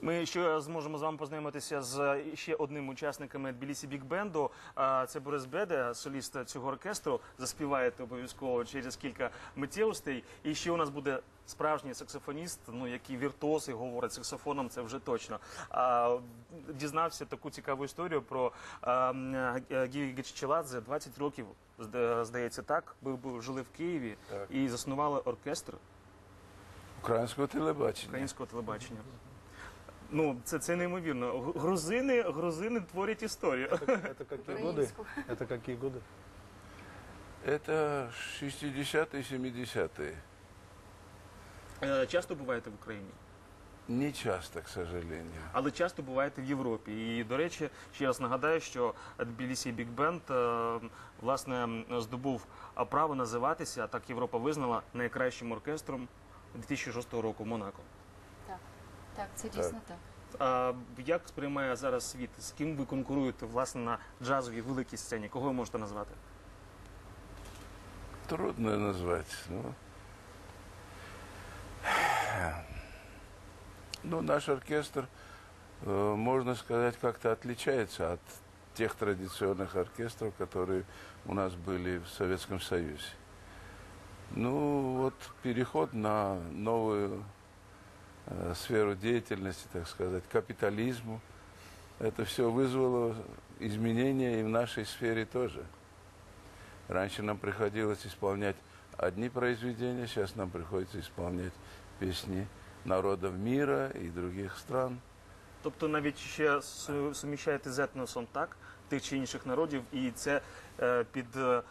Ми ще зможемо з вами познайомитися з ще одним учасниками Тбілісі Біг Бенду. Це Борис Беде, соліст цього оркестру. Заспіваєте обов'язково через кілька миттєвостей. І ще у нас буде справжній саксофоніст, ну який віртуоз і говорить саксофоном, це вже точно. А, дізнався таку цікаву історію про Гіві Геччеладзе. 20 років, здається, так. Ви жили в Києві Так. і заснували оркестр Українського телебачення. українського телебачення. Ну, це, це неймовірно. Г- Грузини, грузини творять історію. Это какие годы? Это какие годы? Это 60-е, 70-е. Е, Часто буваєте в Україні, Не часто, к сожалению. але часто буваєте в Європі. І, до речі, ще раз нагадаю, що Тбілісі Біг Бенд е, власне здобув а, право називатися, так Європа визнала, найкращим оркестром 2006 року в Монако. Так, так, це дійсно так. А як сприймає зараз світ? З ким ви конкуруєте власне на джазовій великій сцені? Кого ви можете назвати? Трудно назвать. Ну, ну наш оркестр, э, можно сказать, как-то отличается от тех традиционных оркестров, которые у нас были в Советском Союзе. Ну, вот переход на новую э, сферу деятельности, так сказать, капитализму, это все вызвало изменения и в нашей сфере тоже. Раньше нам приходилось исполнять одни произведения, сейчас нам приходится исполнять песни народов мира и других стран. Тобто навіть ще су- суміщаєте з етносом так, тих чи інших народів, і це е, під е, е,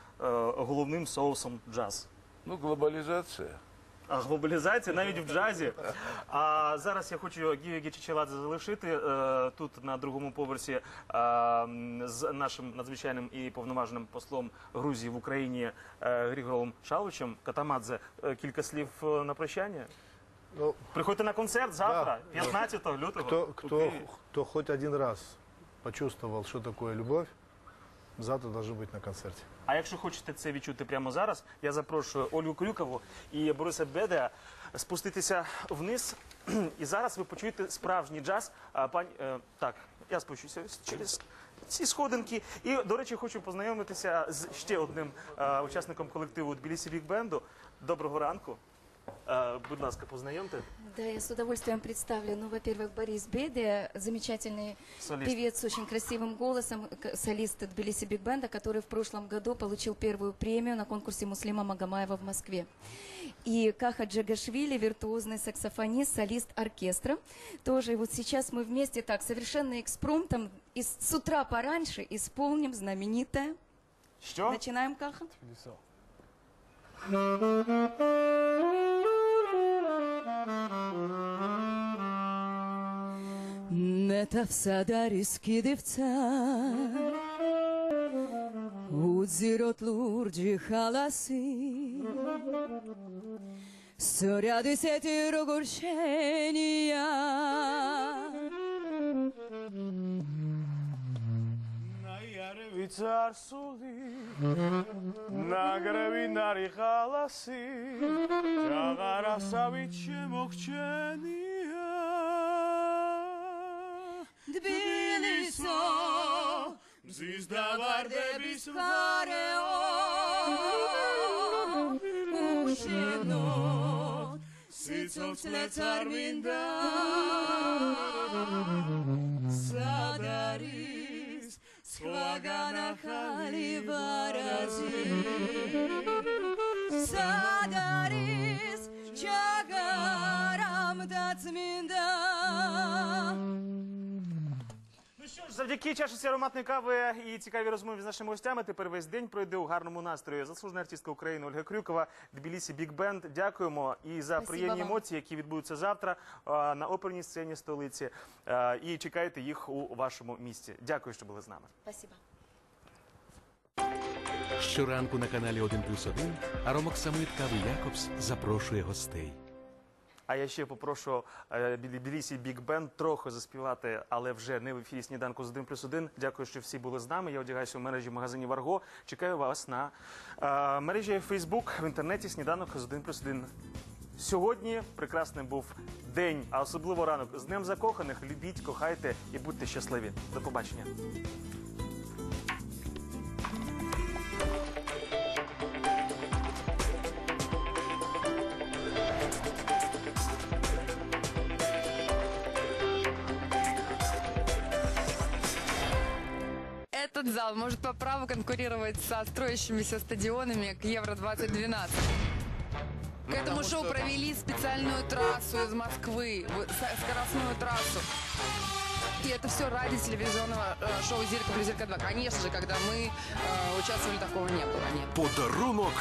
головним соусом джаз. Ну, глобализация. А глобалізація навіть в джазі. А зараз я хочу Гію Гечичеладзе залишити е, тут на другому поверсі е, з нашим надзвичайним і повноважним послом Грузії в Україні е, Григором Шаловичем. Катамадзе, е, кілька слів е, на прощання. Ну, Приходьте на концерт завтра, Да. 15 лютого. кто, у кто, Києві. кто хоть один раз почувствовал, что такое любовь, завтра должен быть на концерте. А якщо хочете це відчути прямо зараз, я запрошую Ольгу Крюкову і Бориса Бедея спуститися вниз. І зараз ви почуєте справжній джаз. А, пані, е, так, я спущуся через ці сходинки. І, до речі, хочу познайомитися з ще одним е, учасником колективу Тбілісі Біг Бенду. Доброго ранку. Е, будь ласка, познайомте. Да, я с удовольствием представлю. Ну, во-первых, Борис Беде, замечательный Солист. певец с очень красивым голосом, солист Тбилиси Биг Бенда, который в прошлом году получил первую премию на конкурсе Муслима Магомаева в Москве. И Каха Джагашвили, виртуозный саксофонист, солист оркестра. Тоже вот сейчас мы вместе так, совершенно экспромтом, и с утра пораньше исполним знаменитое. Що? Начинаем, Каха? მეთავს სად არის კიდევცა უძიროთ ლურჯი ხალასი. სწორად ისეთი როგორ შენია? ნაიარე ვიცი არ სული. ნაგრევი ნარი ხალასი. ჯაღარასავით შემოგჩენი. თბილისო მზის დავარდების ვარეო უშენო სიცოცხლეც არ მინდა სად არის სხვაგან ახალი ვარაზი სად არის ჩაგარამდაც მინდა Ну що ж, завдяки чашці ароматної кави і цікавій розмові з нашими гостями. Тепер весь день пройде у гарному настрої. Заслужена артистка України Ольга Крюкова, Тбілісі Біг Бенд. Дякуємо і за Спасибо приємні вам. емоції, які відбудуться завтра а, на оперній сцені столиці. А, І чекайте їх у вашому місті. Дякую, що були з нами. Спасибо. Щоранку на каналі 1 плюс 1 Аромок Самит Кави Якобс запрошує гостей. А я ще попрошу е, Тбілісі Біг Бенд трохи заспівати, але вже не в ефірі сніданку з 1 плюс 1. Дякую, що всі були з нами. Я одягаюся в мережі магазинів Арго. Чекаю вас на е, мережі Фейсбук в інтернеті сніданок з 1 плюс 1. Сьогодні прекрасний був день, а особливо ранок. З Днем закоханих. Любіть, кохайте і будьте щасливі. До побачення. Этот зал может по праву конкурировать со строящимися стадионами к Евро-2012. К этому шоу провели специальную трассу из Москвы, скоростную трассу. И это все ради телевизионного э, шоу «Зирка плюс Зирка 2». Конечно же, когда мы э, участвовали, такого не было. Нет. Подарунок